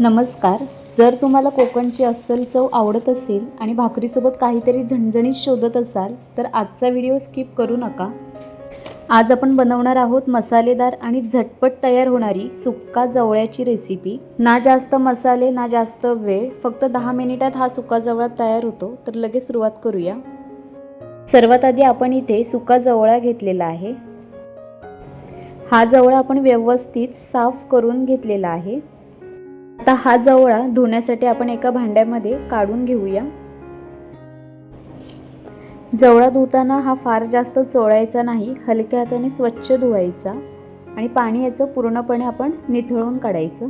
नमस्कार. जर तुम्हाला कोकणची अस्सल चव आवडत असेल आणि भाकरीसोबत काहीतरी झणझणीत शोधत असाल तर आजचा व्हिडिओ स्किप करू नका. आज आपण बनवणार आहोत मसालेदार आणि झटपट तयार होणारी सुक्का जवळ्याची रेसिपी ना जास्त मसाले ना जास्त वेळ फक्त दहा मिनिटात हा सुका जवळा तयार होतो तर लगेच सुरुवात करूया. सर्वात आधी आपण इथे सुका जवळा घेतलेला आहे. हा जवळा आपण व्यवस्थित साफ करून घेतलेला आहे. आता हा जवळा धुण्यासाठी आपण एका भांड्यामध्ये काढून घेऊया. जवळा धुताना हा फार जास्त चोळायचा नाही हलक्या हाताने स्वच्छ धुवायचा आणि पाणी याचं पूर्णपणे आपण निथळून काढायचं.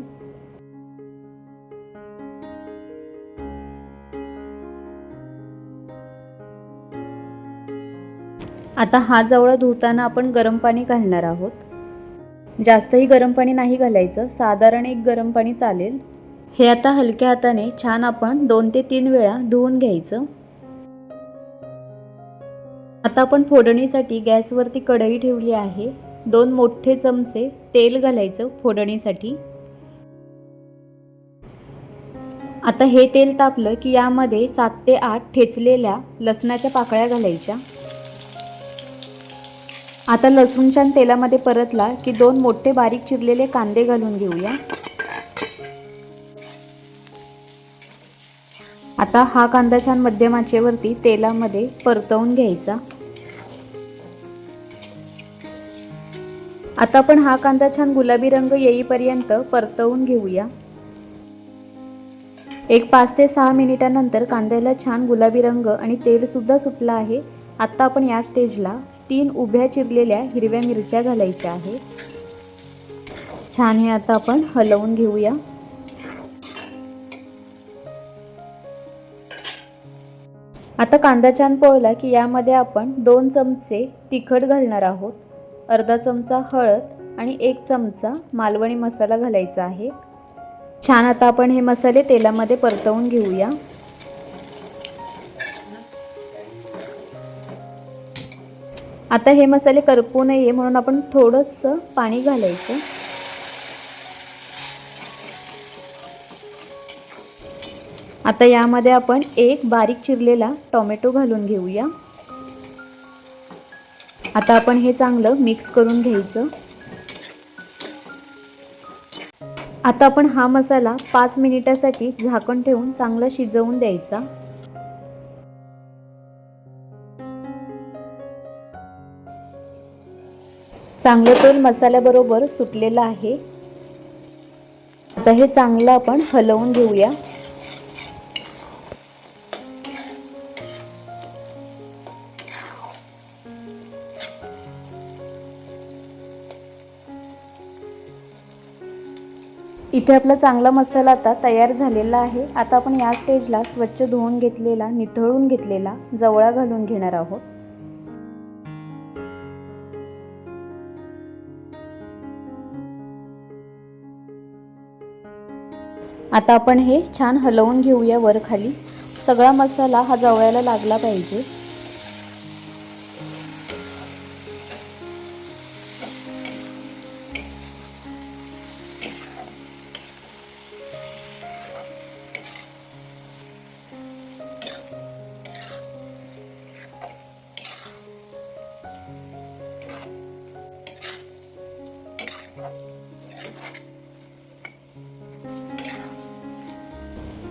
आता हा जवळा धुताना आपण गरम पाणी घालणार आहोत. जास्तही गरम पाणी नाही घालायचं साधारण एक गरम पाणी चालेल. हे आता हलक्या हाताने छान आपण दोन ते तीन वेळा धुवून घ्यायचं. आता आपण फोडणीसाठी गॅसवरती कढई ठेवली आहे. दोन मोठे चमचे तेल घालायचं फोडणीसाठी. आता हे तेल तापलं की यामध्ये सात ते आठ ठेचलेल्या लसणाच्या पाकळ्या घालायच्या. आता लसूणच्या तेलामध्ये परतला की दोन मोठे बारीक चिरलेले कांदे घालून घेऊया. आता हा कांदा छान मध्यम आचेवरती तेलामध्ये परतवून घ्यायचा. आता आपण हा कांदा छान गुलाबी रंग येईपर्यंत परतवून घेऊया. एक पाच ते सहा मिनिटानंतर कांद्याला छान गुलाबी रंग आणि तेल सुद्धा आहे. आता आपण या स्टेजला तीन उभ्या चिरलेल्या हिरव्या मिरच्या घालायच्या आहे. छान हे आता आपण हलवून घेऊया. आता कांदा छान पोळला की यामध्ये आपण दोन चमचे तिखट घालणार आहोत. अर्धा चमचा हळद आणि एक चमचा मालवणी मसाला घालायचा आहे. छान आता आपण हे मसाले तेलामध्ये परतवून घेऊया. आता हे मसाले करपू नये म्हणून आपण थोडंसं पाणी घालायचं. आता यामध्ये आपण एक बारीक चिरलेला टोमॅटो घालून घेऊया. आता आपण हे चांगलं मिक्स करून घ्यायचं. आता आपण हा मसाला पाच मिनिटासाठी झाकण ठेवून चांगला शिजवून द्यायचा. चांगलं तेल मसाल्याबरोबर सुटलेलं आहे. आता हे चांगलं आपण हलवून घेऊया. इथे आपला चांगला मसाला आता तयार झालेला आहे. आता आपण या स्टेजला स्वच्छ धुवून घेतलेला निथळून घेतलेला जवळा घालून घेणार आहोत. आता आपण हे छान हलवून घेऊया वर खाली सगळा मसाला हा जवळायला लागला पाहिजे.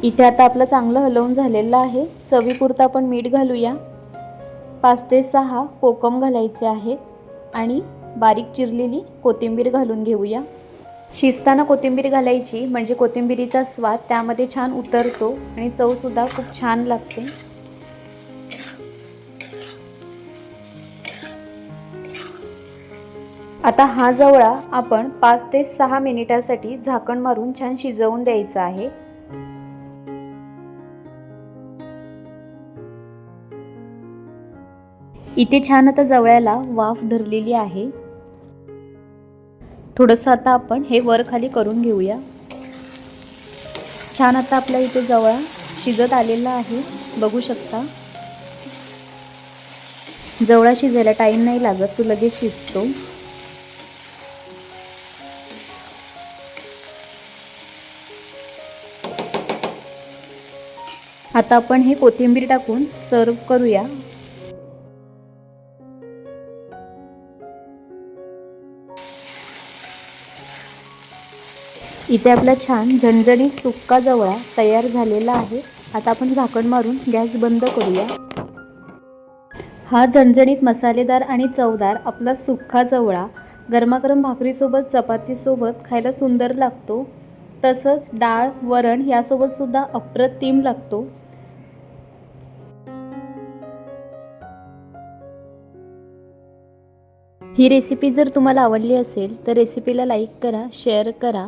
इथे आता आपलं चांगलं हलवून झालेलं आहे. चवीपुरतं आपण मीठ घालूया. पाच ते सहा कोकम घालायचे आहेत आणि बारीक चिरलेली कोथिंबीर घालून घेऊया. शिजताना कोथिंबीर घालायची म्हणजे कोथिंबीरीचा स्वाद त्यामध्ये छान उतरतो आणि चवसुद्धा खूप छान लागते. आता हा जवळा आपण पाच ते सहा मिनिटासाठी झाकण मारून छान शिजवून द्यायचा आहे. इथे छान आता जवळ्याला वाफ धरलेली आहे. थोडंसं आता आपण हे वर खाली करून घेऊया. छान आता आपल्या इथे जवळ शिजत आलेला आहे. बघू शकता. जवळा शिजायला टाईम नाही लागत तो लगेच शिजतो. आता आपण हे कोथिंबीर टाकून सर्व करूया. इथे आपला छान झणझणीत सुक्का जवळा तयार झालेला आहे. आता आपण झाकण मारून गॅस बंद करूया. हा झणझणीत मसालेदार आणि चवदार आपला सुक्का जवळा गरमागरम भाकरीसोबत चपातीसोबत खायला सुंदर लागतो. तसंच डाळ वरण यासोबत सुद्धा अप्रतिम लागतो. ही रेसिपी जर तुम्हाला आवडली असेल तर रेसिपीला लाईक करा शेअर करा.